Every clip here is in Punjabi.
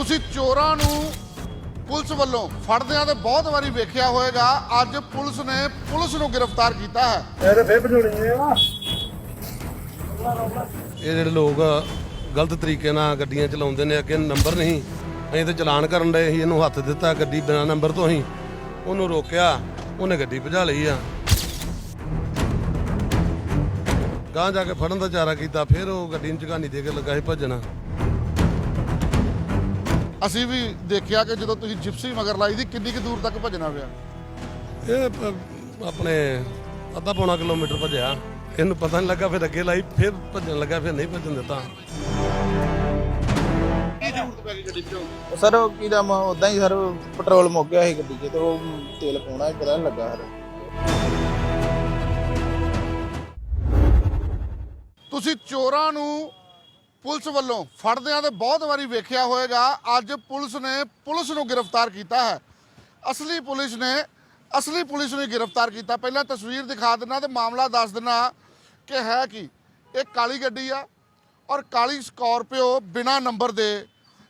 ਤੁਸੀਂ ਚੋਰਾਂ ਨੂੰ ਪੁਲਿਸ ਵੱਲੋਂ ਫੜਦਿਆਂ ਤੇ ਬਹੁਤ ਵਾਰੀ ਵੇਖਿਆ ਹੋਵੇਗਾ ਅੱਜ ਪੁਲਿਸ ਨੇ ਪੁਲਿਸ ਨੂੰ ਗ੍ਰਿਫਤਾਰ ਕੀਤਾ ਹੈ। ਇਹ ਤੇ ਫੇਰ ਭਜੋਣੀ ਆ। ਇਹ ਜਿਹੜੇ ਲੋਕ ਗਲਤ ਤਰੀਕੇ ਨਾਲ ਗੱਡੀਆਂ ਚਲਾਉਂਦੇ ਨੇ ਅੱਗੇ ਨੰਬਰ ਨਹੀਂ ਅਸੀਂ ਤੇ ਚਲਾਨ ਕਰਨ ਡਏ ਸੀ ਇਹਨੂੰ ਹੱਥ ਦਿੱਤਾ ਗੱਡੀ ਬਿਨਾ ਨੰਬਰ ਤੋਂ ਹੀ। ਉਹਨੂੰ ਰੋਕਿਆ ਉਹਨੇ ਗੱਡੀ ਭਜਾ ਲਈ ਆ। ਗਾਂ ਜਾ ਕੇ ਫੜਨ ਦਾ ਚਾਰਾ ਕੀਤਾ ਫਿਰ ਉਹ ਗੱਡੀ ਨੂੰ ਝਗਾਨੀ ਦੇ ਕੇ ਲੱਗਾ ਸੀ ਭੱਜਣਾ। ਅਸੀਂ ਵੀ ਦੇਖਿਆ ਕਿ ਜਦੋਂ ਤੁਸੀਂ ਜਿਪਸੀ ਮਗਰ ਲਾਈ ਦੀ ਕਿੰਨੀ ਕੁ ਦੂਰ ਤੱਕ ਭੱਜਣਾ ਪਿਆ? ਇਹ ਆਪਣੇ ਅੱਧਾ ਪੌਣਾ ਕਿਲੋਮੀਟਰ ਭੱਜਿਆ। ਇਹਨੂੰ ਪਤਾ ਨਹੀਂ ਲੱਗਾ ਫਿਰ ਅੱਗੇ ਲਾਈ ਫਿਰ ਭੱਜਣ ਲੱਗਾ ਫਿਰ ਨਹੀਂ ਭੱਜਣ ਦਿੱਤਾ। ਕੀ ਜ਼ਰੂਰਤ ਪੈ ਗਈ ਗੱਡੀ ਭਜਾਉਣ ਉਹ ਸਰ ਉਹ ਕੀ ਦਾ ਉਦਾਂ ਹੀ ਸਰ ਪੈਟਰੋਲ ਮੁੱਕ ਗਿਆ ਸੀ ਗੱਡੀ 'ਚ ਤੇ ਉਹ ਤੇਲ ਪਾਉਣਾ ਹੀ ਪਤਾ ਨਹੀਂ ਲੱਗਾ ਸਰ। ਤੁਸੀਂ ਚੋਰਾਂ ਨੂੰ ਪੁਲਿਸ ਵੱਲੋਂ ਫੜਦਿਆਂ ਤੇ ਬਹੁਤ ਵਾਰੀ ਵੇਖਿਆ ਹੋਵੇਗਾ ਅੱਜ ਪੁਲਿਸ ਨੇ ਪੁਲਿਸ ਨੂੰ ਗ੍ਰਿਫਤਾਰ ਕੀਤਾ ਹੈ। ਅਸਲੀ ਪੁਲਿਸ ਨੇ, ਅਸਲੀ ਪੁਲਿਸ ਨੂੰ ਹੀ ਗ੍ਰਿਫਤਾਰ ਕੀਤਾ। ਪਹਿਲਾਂ ਤਸਵੀਰ ਦਿਖਾ ਦਿੰਨਾ ਤੇ ਮਾਮਲਾ ਦੱਸ ਦਿੰਨਾ ਕਿ ਹੈ ਕੀ, ਇਹ ਕਾਲੀ ਗੱਡੀ ਆ ਔਰ ਕਾਲੀ ਸਕਾਰਪੀਓ ਬਿਨਾ ਨੰਬਰ ਦੇ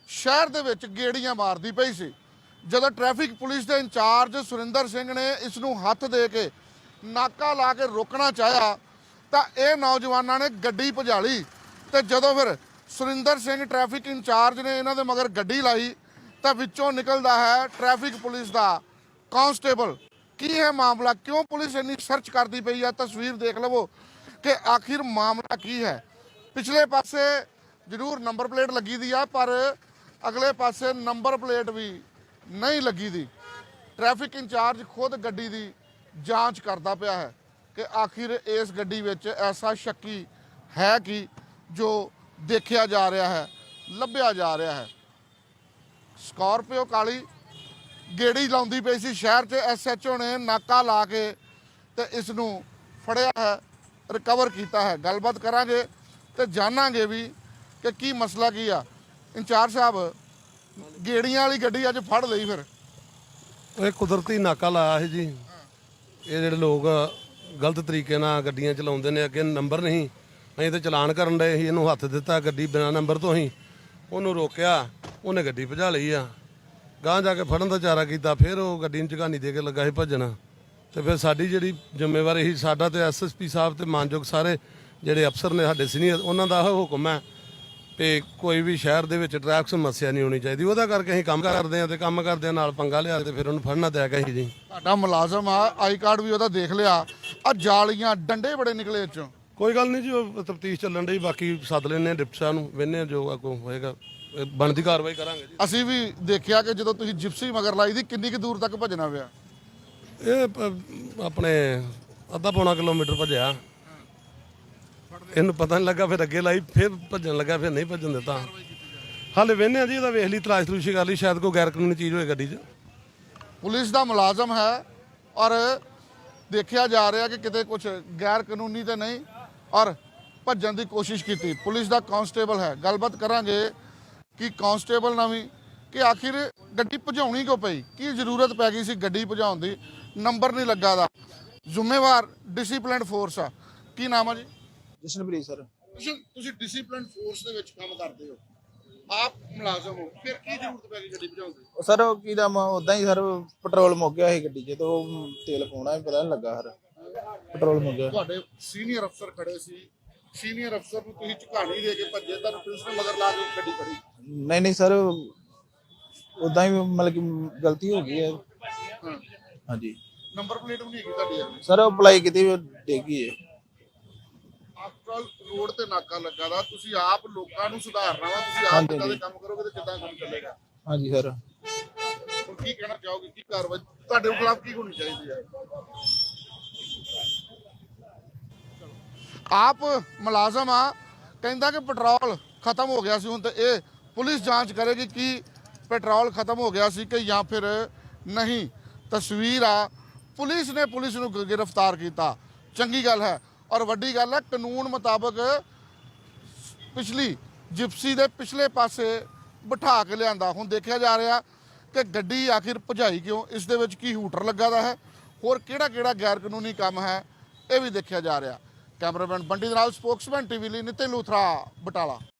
ਸ਼ਹਿਰ ਦੇ ਵਿੱਚ ਗੇੜੀਆਂ ਮਾਰਦੀ ਪਈ ਸੀ। ਜਦੋਂ ਟ੍ਰੈਫਿਕ ਪੁਲਿਸ ਦੇ ਇੰਚਾਰਜ ਸੁਰਿੰਦਰ ਸਿੰਘ ਨੇ ਇਸ ਨੂੰ ਹੱਥ ਦੇ ਕੇ ਨਾਕਾ ਲਾ ਕੇ ਰੋਕਣਾ ਚਾਹਿਆ, ਤਾਂ ਇਹ ਨੌਜਵਾਨਾਂ ਨੇ ਗੱਡੀ ਭਜਾਲੀ ਤੇ ਜਦੋਂ ਫਿਰ ਸੁਰਿੰਦਰ ਸਿੰਘ ਟ੍ਰੈਫਿਕ ਇੰਚਾਰਜ ਨੇ ਇਹਨਾਂ ਦੇ ਮਗਰ ਗੱਡੀ ਲਾਈ, ਤਾਂ ਵਿੱਚੋਂ ਨਿਕਲਦਾ ਹੈ ਟ੍ਰੈਫਿਕ ਪੁਲਿਸ ਦਾ ਕਾਂਸਟੇਬਲ ਕੀ ਹੈ ਮਾਮਲਾ? ਕਿਉਂ ਪੁਲਿਸ ਇੰਨੀ ਸਰਚ ਕਰਦੀ ਪਈ ਹੈ ਤਸਵੀਰ ਦੇਖ ਲਵੋ ਕਿ ਆਖਿਰ ਮਾਮਲਾ ਕੀ ਹੈ। ਪਿਛਲੇ ਪਾਸੇ ਜ਼ਰੂਰ ਨੰਬਰ ਪਲੇਟ ਲੱਗੀ ਦੀ ਆ, ਪਰ ਅਗਲੇ ਪਾਸੇ ਨੰਬਰ ਪਲੇਟ ਵੀ ਨਹੀਂ ਲੱਗੀ ਦੀ। ਟ੍ਰੈਫਿਕ ਇੰਚਾਰਜ ਖੁਦ ਗੱਡੀ ਦੀ ਜਾਂਚ ਕਰਦਾ ਪਿਆ ਹੈ ਕਿ ਆਖਿਰ ਇਸ ਗੱਡੀ ਵਿੱਚ ਐਸਾ ਸ਼ੱਕੀ ਹੈ ਕਿ? ਜੋ ਦੇਖਿਆ ਜਾ ਰਿਹਾ ਹੈ, ਲੱਭਿਆ ਜਾ ਰਿਹਾ ਹੈ। ਸਕਾਰਪੀਓ ਕਾਲੀ ਗੇੜੀ ਲਾਉਂਦੀ ਪਈ ਸੀ। ਸ਼ਹਿਰ 'ਚ ਐਸਐਚਓ ਨੇ ਨਾਕਾ ਲਾ ਕੇ ਤੇ ਇਸ ਨੂੰ ਫੜਿਆ ਹੈ ਰਿਕਵਰ ਕੀਤਾ ਹੈ। ਗੱਲਬਾਤ ਕਰਾਂਗੇ ਤੇ ਜਾਣਾਂਗੇ ਵੀ ਕਿ ਕੀ ਮਸਲਾ ਕੀ ਆ। ਇੰਚਾਰਜ ਸਾਹਿਬ, ਗੇੜੀਆਂ ਵਾਲੀ ਗੱਡੀ ਅੱਜ ਫੜ ਲਈ ਫਿਰ। ਇਹ ਕੁਦਰਤੀ ਨਾਕਾ ਲਾਇਆ ਸੀ ਜੀ। ਇਹ ਜਿਹੜੇ ਲੋਕ ਗਲਤ ਤਰੀਕੇ ਨਾਲ ਗੱਡੀਆਂ ਚਲਾਉਂਦੇ ਨੇ, ਅੱਗੇ ਨੰਬਰ ਨਹੀਂ। ਅਸੀਂ ਤੇ ਚਲਾਨ ਕਰਨ ਡਏ ਸੀ, ਇਹਨੂੰ ਹੱਥ ਦਿੱਤਾ ਗੱਡੀ ਬਿਨਾ ਨੰਬਰ ਤੋਂ ਹੀ ਉਹਨੂੰ ਰੋਕਿਆ, ਉਹਨੇ ਗੱਡੀ ਭਜਾ ਲਈ ਆ। ਗਾਂ ਜਾ ਕੇ ਫੜਨ ਦਾ ਚਾਰਾ ਕੀਤਾ, ਫਿਰ ਉਹ ਗੱਡੀ ਨੂੰ ਝਗਾਨੀ ਦੇ ਕੇ ਲੱਗਾ ਸੀ ਭੱਜਣਾ। ਤੇ ਫਿਰ ਸਾਡੀ ਜਿਹੜੀ ਜ਼ਿੰਮੇਵਾਰੀ ਸੀ, ਸਾਡਾ ਤੇ ਐਸਐਸਪੀ ਸਾਹਿਬ ਤੇ ਮਾਨਯੋਗ ਸਾਰੇ ਜਿਹੜੇ ਅਫਸਰ ਨੇ ਸਾਡੇ ਸੀਨੀਅਰ, ਉਹਨਾਂ ਦਾ ਇਹ ਹੁਕਮ ਹੈ ਤੇ ਕੋਈ ਵੀ ਸ਼ਹਿਰ ਦੇ ਵਿੱਚ ਟ੍ਰੈਫਿਕ ਸਮੱਸਿਆ ਨਹੀਂ ਹੋਣੀ ਚਾਹੀਦੀ। ਉਹਦਾ ਕਰਕੇ ਅਸੀਂ ਕੰਮ ਕਰਦੇ ਹਾਂ ਤੇ ਕੰਮ ਕਰਦੇ ਨਾਲ ਪੰਗਾ ਲਿਆ ਤੇ ਫਿਰ ਉਹਨੂੰ ਫੜਨਾ ਤੇ ਗਿਆ ਸੀ ਜੀ। ਤੁਹਾਡਾ ਮੁਲਾਜ਼ਮ ਆ, ਆਈ ਕਾਰਡ ਵੀ ਉਹਦਾ ਦੇਖ ਲਿਆ। ਆ ਜਾਲੀਆਂ ਡੰਡੇ ਬੜੇ ਨਿਕਲੇ ਇਹ ਚੋਂ ਕੋਈ ਗੱਲ ਨਹੀਂ ਜੀ ਉਹ ਤਫਤੀਸ਼ ਚੱਲਣ ਡਈ ਬਾਕੀ ਸੱਦ ਲੈਣੇ ਡਿਪਟੀ ਨੂੰ ਵੇਨੇ ਜੋ ਅੱਗੋਂ ਹੋਏਗਾ। ਇਹ ਬਣਦੀ ਕਾਰਵਾਈ ਕਰਾਂਗੇ ਜੀ। ਅਸੀਂ ਵੀ ਦੇਖਿਆ ਕਿ ਜਦੋਂ ਤੁਸੀਂ ਜਿਪਸੀ ਮਗਰ ਲਾਈ ਦੀ ਕਿੰਨੀ ਕੁ ਦੂਰ ਤੱਕ ਭੱਜਣਾ ਪਿਆ? ਇਹ ਪ- ਆਪਣੇ ਅੱਧਾ ਪੌਣਾ ਕਿਲੋਮੀਟਰ ਭੱਜਿਆ। ਇਹਨੂੰ ਪਤਾ ਨਹੀਂ ਲੱਗਾ ਫਿਰ ਅੱਗੇ ਲਾਈ ਫਿਰ ਭੱਜਣ ਲੱਗਾ ਫਿਰ ਨਹੀਂ ਭੱਜਣ ਦਿੱਤਾ। ਹਾਲੇ ਵੇਨੇ ਜੀ ਇਹਦਾ ਵੇਖ ਲਈ ਤਲਾਸ਼ ਤਲੂਸ਼ੀ ਕਰ ਲਈ ਸ਼ਾਇਦ ਕੋਈ ਗੈਰ ਕਾਨੂੰਨੀ ਚੀਜ਼ ਹੋਏ ਗੱਡੀ 'ਚ। ਪੁਲਿਸ ਦਾ ਮੁਲਾਜ਼ਮ ਹੈ ਔਰ ਦੇਖਿਆ ਜਾ ਰਿਹਾ ਕਿ ਕਿਤੇ ਕੁਝ ਗੈਰ ਕਾਨੂੰਨੀ ਤੇ ਨਹੀਂ ਔਰ ਭੱਜਣ ਦੀ ਕੋਸ਼ਿਸ਼ ਕੀਤੀ। ਪੁਲਿਸ ਦਾ ਕਾਂਸਟੇਬਲ ਹੈ। ਗੱਲਬਾਤ ਕਰਾਂਗੇ ਕਿ ਕਾਂਸਟੇਬਲ ਨਾਲ ਵੀ ਕਿ ਆਖਿਰ ਗੱਡੀ ਭਜਾਉਣੀ ਕਿਉਂ ਪਈ? ਕੀ ਜ਼ਰੂਰਤ ਪੈ ਗਈ ਸੀ ਗੱਡੀ ਭਜਾਉਣ ਦੀ? ਨੰਬਰ ਨਹੀਂ ਲੱਗਾ ਦਾ। ਜ਼ਿੰਮੇਵਾਰ ਡਿਸਪਲਿਨਡ ਫੋਰਸ ਆ। ਕੀ ਨਾਮ ਆ ਜੀ? ਜਸ਼ਨਪ੍ਰੀਤ ਸਰ। ਤੁਸੀਂ ਤੁਸੀਂ ਡਿਸਪਲਿਨਡ ਫੋਰਸ ਦੇ ਵਿੱਚ ਕੰਮ ਕਰਦੇ ਹੋ। ਆਪ ਮੁਲਾਜ਼ਮ ਹੋ। ਫਿਰ ਕੀ ਜ਼ਰੂਰਤ ਪੈ ਗਈ ਗੱਡੀ ਭਜਾਉਣ ਦੀ? ਸਰ ਉਹ ਕੀ ਦਾ ਉਦਾਂ ਹੀ ਸਰ ਪੈਟਰੋਲ ਮੁੱਕ ਗਿਆ ਸੀ ਗੱਡੀ 'ਚ। ਤੇ ਉਹ ਤੇਲ ਪਾਉਣਾ ਹੀ ਪਤਾ ਨਹੀਂ ਲੱਗਾ ਸਰ। ਪੈਟਰੋਲ ਮੁੱਕ ਗਿਆ ਤੁਹਾਡੇ ਸੀਨੀਅਰ ਅਫਸਰ ਖੜੇ ਸੀ। ਸੀਨੀਅਰ ਅਫਸਰ ਨੂੰ ਤੁਸੀਂ ਝੁਕਾਣੀ ਦੇ ਕੇ ਭੱਜੇ ਤਾਂ ਪੁਲਿਸ ਨੇ ਮਗਰ ਲਾ ਕੇ ਗੱਡੀ ਫੜੀ। ਨਹੀਂ ਨਹੀਂ ਸਰ ਉਦਾਂ ਹੀ ਮਤਲਬ ਕਿ ਗਲਤੀ ਹੋ ਗਈ ਹੈ। ਹਾਂਜੀ। ਨੰਬਰ ਪਲੇਟ ਵੀ ਨਹੀਂ ਹੈਗੀ ਤੁਹਾਡੀ ਯਾਰ ਸਰ ਅਪਲਾਈ ਕੀਤੀ ਡੇਗੀ ਹੈ। ਆਫਟਰ ਰੋਡ ਤੇ ਨਾਕਾ ਲੱਗਾ ਦਾ। ਤੁਸੀਂ ਆਪ ਲੋਕਾਂ ਨੂੰ ਸੁਧਾਰਨਾ ਵਾ। ਤੁਸੀਂ ਆਪ ਕਿੱਦਾਂ ਦੇ। ਕੰਮ ਕਰੋਗੇ ਤੇ ਕਿੱਦਾਂ ਕੰਮ ਚੱਲੇਗਾ। ਹਾਂਜੀ ਸਰ। ਕੀ ਕਹਿਣਾ ਚਾਹੋਗੇ? ਕੀ ਕਾਰਵਾਈ? ਤੁਹਾਡੇ ਖਿਲਾਫ ਕੀ ਹੋਣੀ ਚਾਹੀਦੀ ਹੈ? ਆਪ ਮੁਲਾਜ਼ਮ ਆ, ਕਹਿੰਦਾ ਕਿ ਪੈਟਰੋਲ ਖਤਮ ਹੋ ਗਿਆ ਸੀ, ਹੁਣ ਤੇ ਇਹ ਪੁਲਿਸ ਜਾਂਚ ਕਰੇਗੀ ਕਿ ਪੈਟਰੋਲ ਖਤਮ ਹੋ ਗਿਆ ਸੀ ਕਿ ਜਾਂ ਫਿਰ ਨਹੀਂ। ਤਸਵੀਰ ਆ, ਪੁਲਿਸ ਨੇ ਪੁਲਿਸ ਨੂੰ ਗ੍ਰਿਫਤਾਰ ਕੀਤਾ। ਚੰਗੀ ਗੱਲ ਹੈ। ਔਰ ਵੱਡੀ ਗੱਲ ਹੈ, ਕਾਨੂੰਨ ਮੁਤਾਬਕ ਪਿਛਲੀ ਜਿਪਸੀ ਦੇ ਪਿਛਲੇ ਪਾਸੇ ਬਿਠਾ ਕੇ ਲਿਆਂਦਾ। ਹੁਣ ਦੇਖਿਆ ਜਾ ਰਿਹਾ ਕਿ ਗੱਡੀ ਆਖਿਰ ਭਜਾਈ ਕਿਉਂ, ਇਸ ਦੇ ਵਿੱਚ ਕੀ ਹੂਟਰ ਲੱਗਾ ਦਾ ਹੈ, ਹੋਰ ਕਿਹੜਾ ਕਿਹੜਾ ਗੈਰ ਕਾਨੂੰਨੀ ਕੰਮ ਹੈ, ਇਹ ਵੀ ਦੇਖਿਆ ਜਾ ਰਿਹਾ। ਕੈਮਰਾਮੈਨ ਬੰਡੀ ਦੇ ਨਾਲ ਸਪੋਕਸਮੈਨ ਟੀਵੀ ਲਈ ਨਿਤਿਨ ਲੂਥਰਾ ਬਟਾਲਾ।